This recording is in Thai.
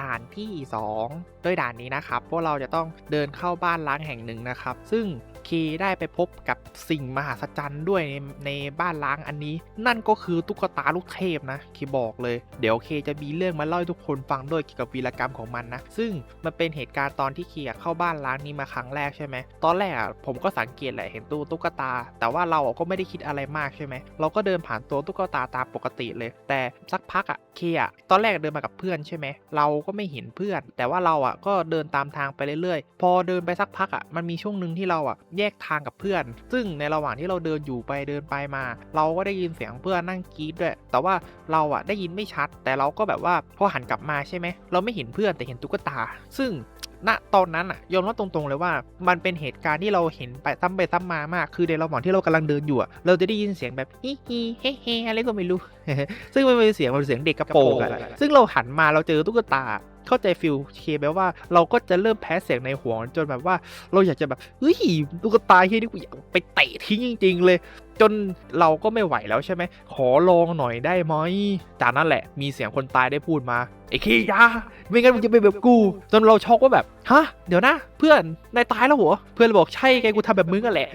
ด่านที่2โดยด่านนี้นะครับพวกเราจะต้องเดินเข้าบ้านล้างแห่งหนึ่งนะครับ ซึ่ง เคได้ไปพบกับสิ่งมหัศจรรย์ด้วยในในบ้านล้างอันนี้ นั่นก็คือตุ๊กตาลูกเทพนะเคบอกเลย เดี๋ยวเคจะมีเรื่องมาเล่าให้ทุกคนฟังด้วยเกี่ยวกับวีรกรรมของมันนะ ซึ่งมันเป็นเหตุการณ์ตอนที่เคเข้าบ้านล้างนี้มาครั้งแรกใช่ไหมตอนแรกอะผมก็สังเกตแหละเห็นตู้ตุ๊กตา แต่ว่าเราอะก็ไม่ได้คิดอะไรมากใช่ไหมเราก็เดินผ่านตัวตุ๊กตาตามปกติเลย แต่สักพักอะเคอะตอนแรกเดินมากับเพื่อนใช่ไหมเราก็ไม่เห็นเพื่อน แต่ว่าเราอะก็เดินตามทางไปเรื่อยๆ พอเดินไปสักพักอะมันมีช่วงหนึ่งที่เราอะแยกทางกับเพื่อน ซึ่งในระหว่างที่เราเดินอยู่ไปเดินไปมา เราก็ได้ยินเสียงเพื่อนนั่งกรีดด้วย แต่ว่าเราอะได้ยินไม่ชัด แต่เราก็แบบว่าพอหันกลับมาใช่ไหมเราไม่เห็นเพื่อนแต่เห็นตุ๊กตา ซึ่งณตอนนั้นอะยอมรับตรงๆเลยว่ามันเป็นเหตุการณ์ที่เราเห็นไปซ้ำไปซ้ำมามาก คือในระหว่างที่เรากำลังเดินอยู่อะเราจะได้ยินเสียงแบบฮิฮิเฮเฮอะไรก็ไม่รู้ ซึ่งมันเป็นเสียงมันเป็นเสียงเด็กกระโปรงอะซึ่งเราหันมาเราเจอตุ๊กตา เข้าใจฟิลเคแบบว่าเราก็จะเริ่มแพ้เสียงในหัวจนแบบว่าเราอยากจะแบบเฮ้ยตุ๊กตาเฮียนี่กูอยากไปเตะทิ้งจริง ๆ เลย จนเราก็ไม่ไหวแล้วใช่ไหมขอลองหน่อยได้ไหมจากนั้นแหละมีเสียงคนตายได้พูดมาไอ้ขี้ยาไม่งั้นมึงจะเป็นแบบกู จนเราช็อกว่าแบบฮะเดี๋ยวนะ เพื่อนนายตายแล้วเหรอเพื่อนเลยบอกใช่ไงกูทำแบบมึงกันแหละ